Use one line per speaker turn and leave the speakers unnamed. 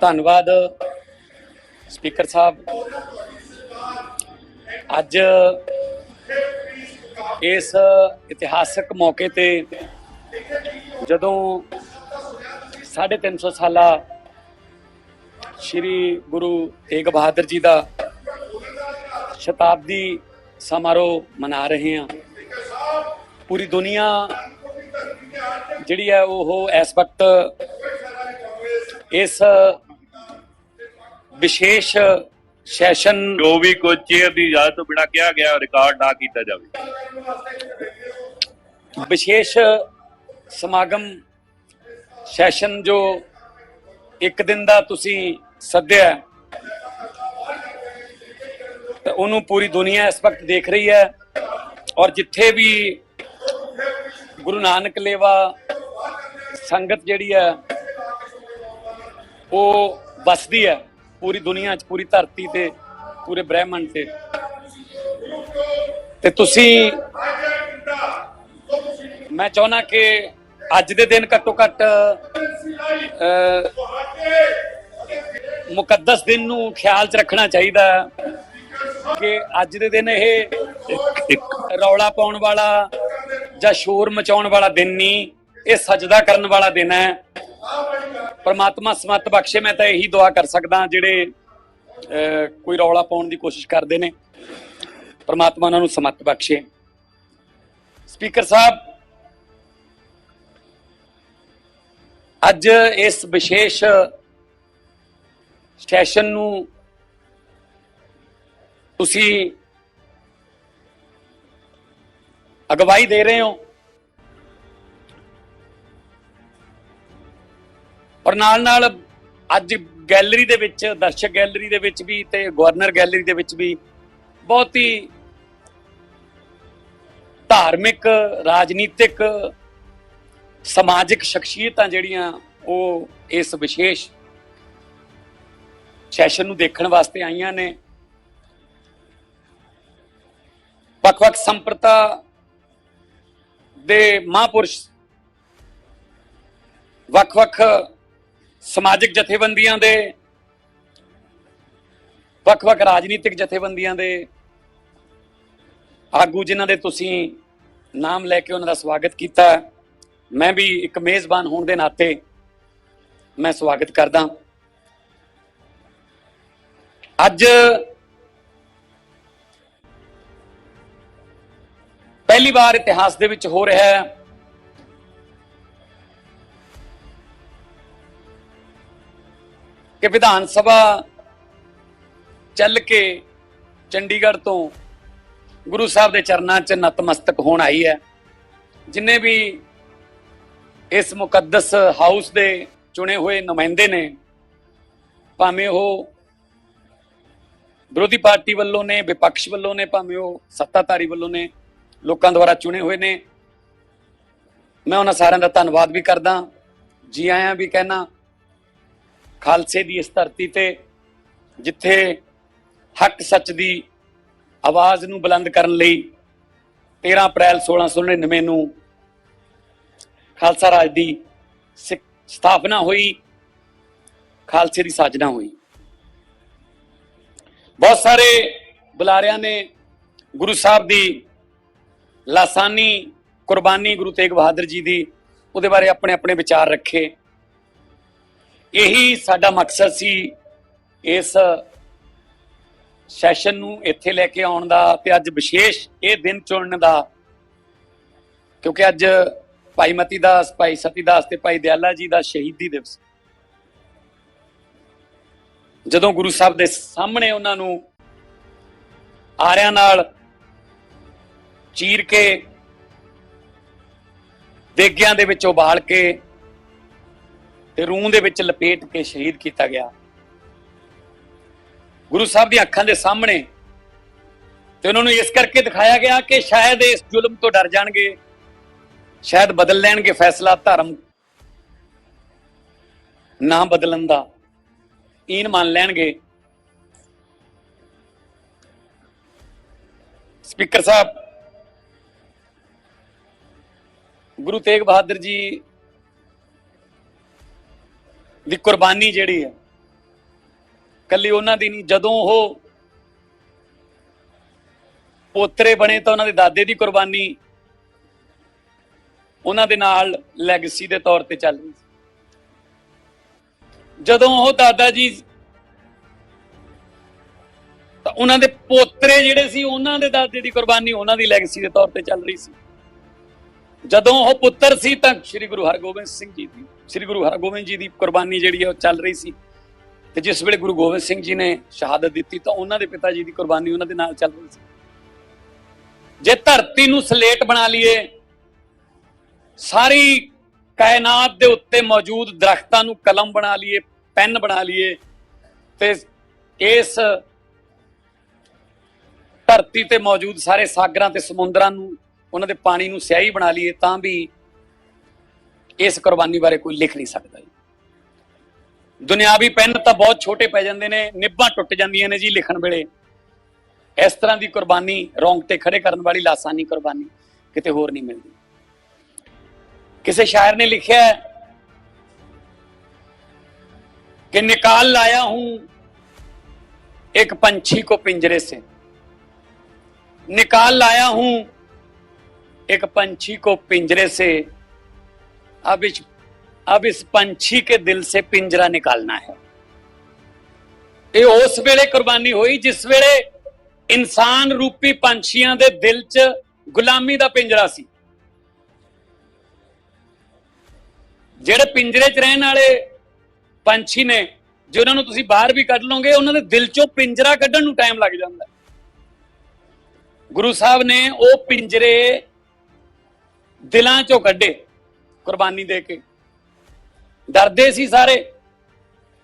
ਧੰਨਵਾਦ, ਸਪੀਕਰ ਸਾਹਿਬ। ਅੱਜ ਇਸ ਇਤਿਹਾਸਕ ਮੌਕੇ ਤੇ ਜਦੋਂ 350 ਸਾਲਾ ਸ੍ਰੀ ਗੁਰੂ ਤੇਗ ਬਹਾਦਰ ਜੀ ਦਾ ਸ਼ਤਾਬਦੀ ਸਮਾਰੋਹ ਮਨਾ ਰਹੇ ਹਾਂ, ਪੂਰੀ ਦੁਨੀਆ ਜਿਹੜੀ ਹੈ ਉਹ ਇਸ ਵਕਤ ਇਸ ਵਿਸ਼ੇਸ਼ ਸੈਸ਼ਨ
ਜੋ ਵੀ ਕੋਈ ਚੇਅਰ ਦੀ ਇਜਾਜ਼ਤ ਤੋਂ ਬਿਨਾ ਕਿਹਾ ਗਿਆ ਰਿਕਾਰਡ ਨਾ ਕੀਤਾ ਜਾਵੇ।
ਵਿਸ਼ੇਸ਼ ਸਮਾਗਮ ਸੈਸ਼ਨ ਜੋ ਇੱਕ ਦਿਨ ਦਾ ਤੁਸੀਂ ਸੱਦਿਆ ਤੇ ਉਹਨੂੰ ਪੂਰੀ ਦੁਨੀਆ ਇਸ ਵਕਤ ਦੇਖ ਰਹੀ ਹੈ ਔਰ ਜਿੱਥੇ ਵੀ ਗੁਰੂ ਨਾਨਕ ਲੇਵਾ ਸੰਗਤ ਜਿਹੜੀ ਹੈ ਉਹ ਵਸਦੀ ਹੈ। ਪੂਰੀ ਦੁਨੀਆ 'ਚ ਪੂਰੀ ਧਰਤੀ ਤੇ ਪੂਰੇ ਬ੍ਰਹਿਮੰਡ ਤੇ। ਤੇ ਤੁਸੀਂ ਮੈਂ ਚਾਹੁੰਦਾ ਕਿ ਅੱਜ ਦੇ ਦਿਨ ਘੱਟੋ ਘੱਟ ਅਹ, ਮੁਕੱਦਸ ਦਿਨ ਨੂੰ ਖਿਆਲ 'ਚ ਰੱਖਣਾ ਚਾਹੀਦਾ ਕਿ ਅੱਜ ਦੇ ਦਿਨ ਇਹ ਰੌਲਾ ਪਾਉਣ ਵਾਲਾ ਜਾਂ ਸ਼ੋਰ ਮਚਾਉਣ ਵਾਲਾ ਦਿਨ ਨਹੀਂ ਇਹ ਸਜਦਾ ਕਰਨ ਵਾਲਾ ਦਿਨ ਹੈ। ਪਰਮਾਤਮਾ ਸਮਤ ਬਖਸ਼ੇ ਮੈਂ ਤਾਂ ਇਹੀ ਦੁਆ ਕਰ ਸਕਦਾ ਜਿਹੜੇ ਅਹ, ਕੋਈ ਰੌਲਾ ਪਾਉਣ ਦੀ ਕੋਸ਼ਿਸ਼ ਕਰਦੇ ਨੇ। ਪਰਮਾਤਮਾ ਉਹਨਾਂ ਨੂੰ ਸਮਤ ਬਖਸ਼ੇ। ਸਪੀਕਰ ਸਾਹਿਬ ਅੱਜ ਇਸ ਵਿਸ਼ੇਸ਼ ਸੈਸ਼ਨ ਨੂੰ ਤੁਸੀਂ ਅਗਵਾਈ ਦੇ ਰਹੇ ਹੋ। ਔਰ ਨਾਲ ਨਾਲ ਅੱਜ ਗੈਲਰੀ ਦੇ ਵਿੱਚ, ਦਰਸ਼ਕ ਗੈਲਰੀ ਦੇ ਵਿੱਚ ਵੀ ਤੇ ਗਵਰਨਰ ਗੈਲਰੀ ਦੇ ਵਿੱਚ ਵੀ ਬਹੁਤ ਹੀ ਧਾਰਮਿਕ, ਰਾਜਨੀਤਿਕ, ਸਮਾਜਿਕ ਸ਼ਖਸੀਅਤਾਂ ਜਿਹੜੀਆਂ ਉਹ ਇਸ ਵਿਸ਼ੇਸ਼ ਸੈਸ਼ਨ ਨੂੰ ਦੇਖਣ ਵਾਸਤੇ ਆਈਆਂ ਨੇ। ਵੱਖ-ਵੱਖ ਸੰਪਰਤਾ ਦੇ ਮਹਾਂਪੁਰਸ਼, ਵੱਖ-ਵੱਖ ਸਮਾਜਿਕ ਜਥੇਬੰਦੀਆਂ ਦੇ, ਵੱਖ-ਵੱਖ ਰਾਜਨੀਤਿਕ ਜਥੇਬੰਦੀਆਂ ਦੇ ਆਗੂ ਜਿਨ੍ਹਾਂ ਦੇ ਤੁਸੀਂ ਨਾਮ ਲੈ ਕੇ ਉਹਨਾਂ ਦਾ ਸਵਾਗਤ ਕੀਤਾ। ਮੈਂ ਵੀ ਇੱਕ ਮੇਜ਼ਬਾਨ ਹੋਣ ਦੇ ਨਾਤੇ ਮੈਂ ਸਵਾਗਤ ਕਰਦਾ। ਅੱਜ ਪਹਿਲੀ ਵਾਰ ਇਤਿਹਾਸ ਦੇ ਵਿੱਚ ਹੋ ਰਿਹਾ ਹੈ। ਕਿ ਵਿਧਾਨ ਸਭਾ ਚੱਲ ਕੇ ਚੰਡੀਗੜ੍ਹ ਤੋਂ ਗੁਰੂ ਸਾਹਿਬ ਦੇ ਚਰਨਾਂ 'ਚ ਨਤਮਸਤਕ ਹੋਣ ਆਈ ਹੈ। ਜਿਨੇ ਵੀ ਇਸ ਮੁਕੱਦਸ ਹਾਊਸ ਦੇ ਚੁਣੇ ਹੋਏ ਨੁਮਾਇੰਦੇ ਨੇ, ਭਾਵੇਂ ਉਹ ਵਿਰੋਧੀ ਪਾਰਟੀ ਵੱਲੋਂ ਨੇ, ਵਿਪਕਸ਼ ਵੱਲੋਂ ਨੇ, ਭਾਵੇਂ ਉਹ ਸੱਤਾਧਾਰੀ ਵੱਲੋਂ ਨੇ, ਲੋਕਾਂ ਦੁਆਰਾ ਚੁਣੇ ਹੋਏ ਨੇ, ਮੈਂ ਉਹਨਾਂ ਸਾਰਿਆਂ ਦਾ ਧੰਨਵਾਦ ਵੀ ਕਰਦਾ। ਜੀ ਆਇਆਂ ਵੀ ਕਹਿਣਾ ਖਾਲਸੇ ਦੀ ਇਸ ਧਰਤੀ ਤੇ, ਜਿੱਥੇ ਹੱਕ ਸੱਚ ਦੀ ਆਵਾਜ਼ ਨੂੰ ਬੁਲੰਦ ਕਰਨ ਲਈ 13 ਅਪ੍ਰੈਲ 1699 ਨੂੰ ਖਾਲਸਾ ਰਾਜ ਦੀ ਸਿ- ਸਥਾਪਨਾ ਹੋਈ, ਖਾਲਸੇ ਦੀ ਸਾਜਨਾ ਹੋਈ। ਬਹੁਤ ਸਾਰੇ ਬੁਲਾਰਿਆਂ ਨੇ ਗੁਰੂ ਸਾਹਿਬ ਦੀ ਲਾਸਾਨੀ ਕੁਰਬਾਨੀ ਗੁਰੂ ਤੇਗ ਬਹਾਦਰ ਜੀ ਦੀ, ਉਹਦੇ ਬਾਰੇ ਆਪਣੇ ਆਪਣੇ ਵਿਚਾਰ ਰੱਖੇ। ਇਹੀ ਸਾਡਾ ਮਕਸਦ ਸੀ ਇਸ ਸੈਸ਼ਨ ਨੂੰ ਇੱਥੇ ਲੈ ਕੇ ਆਉਣ ਦਾ ਤੇ ਅੱਜ ਵਿਸ਼ੇਸ਼ ਇਹ ਦਿਨ ਚੁਣਨ ਦਾ। ਕਿਉਂਕਿ ਅੱਜ ਭਾਈ ਮਤੀ ਦਾਸ, ਭਾਈ ਸਤੀ ਦਾਸ ਤੇ ਭਾਈ ਦਿਆਲਾ ਜੀ ਦਾ ਸ਼ਹੀਦੀ ਦਿਵਸ। ਜਦੋਂ ਗੁਰੂ ਸਾਹਿਬ ਦੇ ਸਾਹਮਣੇ ਉਹਨਾਂ ਨੂੰ ਆਰਿਆਂ ਨਾਲ ਚੀਰ ਕੇ, ਦੇਗਿਆਂ ਦੇ ਵਿੱਚ ਉਬਾਲ ਕੇ ਤੇ ਰੂਹ ਦੇ ਵਿੱਚ ਲਪੇਟ ਕੇ ਸ਼ਹੀਦ ਕੀਤਾ ਗਿਆ। ਗੁਰੂ ਸਾਹਿਬ ਦੀਆਂ ਅੱਖਾਂ ਦੇ ਸਾਹਮਣੇ ਤੇ ਉਹਨਾਂ ਨੂੰ ਇਸ ਕਰਕੇ ਦਿਖਾਇਆ ਗਿਆ ਕਿ ਸ਼ਾਇਦ ਇਸ ਜ਼ੁਲਮ ਤੋਂ ਡਰ ਜਾਣਗੇ, ਸ਼ਾਇਦ ਬਦਲ ਲੈਣਗੇ ਫੈਸਲਾ ਧਰਮ ਨਾ ਬਦਲਣ ਦਾ। ਈਨ ਮੰਨ ਲੈਣਗੇ। ਸਪੀਕਰ ਸਾਹਿਬ, ਗੁਰੂ ਤੇਗ ਬਹਾਦਰ ਜੀ ਦੀ ਕੁਰਬਾਨੀ ਜਿਹੜੀ ਹੈ, ਕੱਲੀ ਉਹਨਾਂ ਦੀ ਨਹੀਂ, ਜਦੋਂ ਉਹ ਪੋਤਰੇ ਬਣੇ ਤਾਂ ਉਹਨਾਂ ਦੇ ਦਾਦੇ ਦੀ ਕੁਰਬਾਨੀ ਉਹਨਾਂ ਦੇ ਨਾਲ ਲੈਗੇਸੀ ਦੇ ਤੌਰ ਤੇ ਚੱਲ ਰਹੀ ਸੀ। ਜਦੋਂ ਉਹ ਦਾਦਾ ਜੀ ਤਾਂ ਉਹਨਾਂ ਦੇ ਪੋਤਰੇ ਜਿਹੜੇ ਸੀ, ਉਹਨਾਂ ਦੇ ਦਾਦੇ ਦੀ ਕੁਰਬਾਨੀ ਉਹਨਾਂ ਦੀ ਲੈਗੇਸੀ ਦੇ ਤੌਰ ਤੇ ਚੱਲ ਰਹੀ ਸੀ। ਜਦੋਂ ਉਹ ਪੁੱਤਰ ਸੀ ਤਾਂ ਸ੍ਰੀ ਗੁਰੂ ਹਰਗੋਬਿੰਦ ਸਿੰਘ ਜੀ ਦੀ ਸ੍ਰੀ ਗੁਰੂ ਹਰਗੋਬਿੰਦ ਜੀ ਦੀ ਕੁਰਬਾਨੀ ਜਿਹੜੀ ਹੈ ਉਹ ਚੱਲ ਰਹੀ ਸੀ। ਤੇ ਜਿਸ ਵੇਲੇ ਗੁਰੂ ਗੋਬਿੰਦ ਸਿੰਘ ਜੀ ਨੇ ਸ਼ਹਾਦਤ ਦਿੱਤੀ, ਤਾਂ ਉਹਨਾਂ ਦੇ ਪਿਤਾ ਜੀ ਦੀ ਕੁਰਬਾਨੀ ਉਹਨਾਂ ਦੇ ਨਾਲ ਚੱਲ ਰਹੀ ਸੀ। ਜੇ ਧਰਤੀ ਨੂੰ ਸਲੇਟ ਬਣਾ ਲਈਏ, ਸਾਰੀ ਕਾਇਨਾਤ ਦੇ ਉੱਤੇ ਮੌਜੂਦ ਦਰਖਤਾਂ ਨੂੰ ਕਲਮ ਬਣਾ ਲਈਏ, ਪੈਨ ਬਣਾ ਲਈਏ, ਤੇ ਇਸ ਧਰਤੀ ਤੇ ਮੌਜੂਦ ਸਾਰੇ ਸਾਗਰਾਂ ਤੇ ਸਮੁੰਦਰਾਂ ਨੂੰ, ਉਹਨਾਂ ਦੇ ਪਾਣੀ ਨੂੰ ਸਿਆਹੀ ਬਣਾ ਲਈਏ, ਤਾਂ ਵੀ ਇਸ ਕੁਰਬਾਨੀ ਬਾਰੇ ਕੋਈ ਲਿਖ ਨਹੀਂ ਸਕਦਾ ਜੀ ਦੁਨਿਆਵੀ ਪੈਨ ਤਾਂ ਬਹੁਤ ਛੋਟੇ ਪੈ ਜਾਂਦੇ ਨੇ ਨਿੱਬਾਂ ਟੁੱਟ ਜਾਂਦੀਆਂ ਨੇ ਜੀ ਲਿਖਣ ਵੇਲੇ ਇਸ ਤਰ੍ਹਾਂ ਦੀ ਕੁਰਬਾਨੀ ਰੌਂਗਟੇ ਖੜੇ ਕਰਨ ਵਾਲੀ ਲਾਸਾਨੀ ਕੁਰਬਾਨੀ ਕਿਤੇ ਹੋਰ ਨਹੀਂ ਮਿਲਦੀ ਕਿਸੇ ਸ਼ਾਇਰ ਨੇ ਲਿਖਿਆ ਹੈ कि निकाल लाया हूं एक पंछी को पिंजरे से निकाल लाया हूं एक पंछी को पिंजरे से अब इस अब इस पंछी के दिल से पिंजरा निकालना है ਇਹ ਉਸ ਵੇਲੇ ਕੁਰਬਾਨੀ ਹੋਈ ਜਿਸ ਵੇਲੇ ਇਨਸਾਨ ਰੂਪੀ ਪੰਛੀਆਂ ਦੇ ਦਿਲ 'ਚ ਗੁਲਾਮੀ ਦਾ ਪਿੰਜਰਾ ਸੀ ਜਿਹੜੇ ਪਿੰਜਰੇ 'ਚ ਰਹਿਣ ਵਾਲੇ ਪੰਛੀ ਨੇ ਜੇ ਉਹਨਾਂ ਨੂੰ ਤੁਸੀਂ ਬਾਹਰ ਵੀ ਕੱਢ ਲਓਗੇ ਉਹਨਾਂ ਦੇ ਦਿਲ 'ਚੋਂ ਪਿੰਜਰਾ ਕੱਢਣ ਨੂੰ ਟਾਈਮ ਲੱਗ ਜਾਂਦਾ ਹੈ। ਗੁਰੂ ਸਾਹਿਬ ਨੇ ਉਹ ਪਿੰਜਰੇ ਦਿਲਾਂ 'ਚੋਂ ਕੱਢੇ ਕੁਰਬਾਨੀ ਦੇ ਕੇ। ਡਰਦੇ ਸੀ ਸਾਰੇ।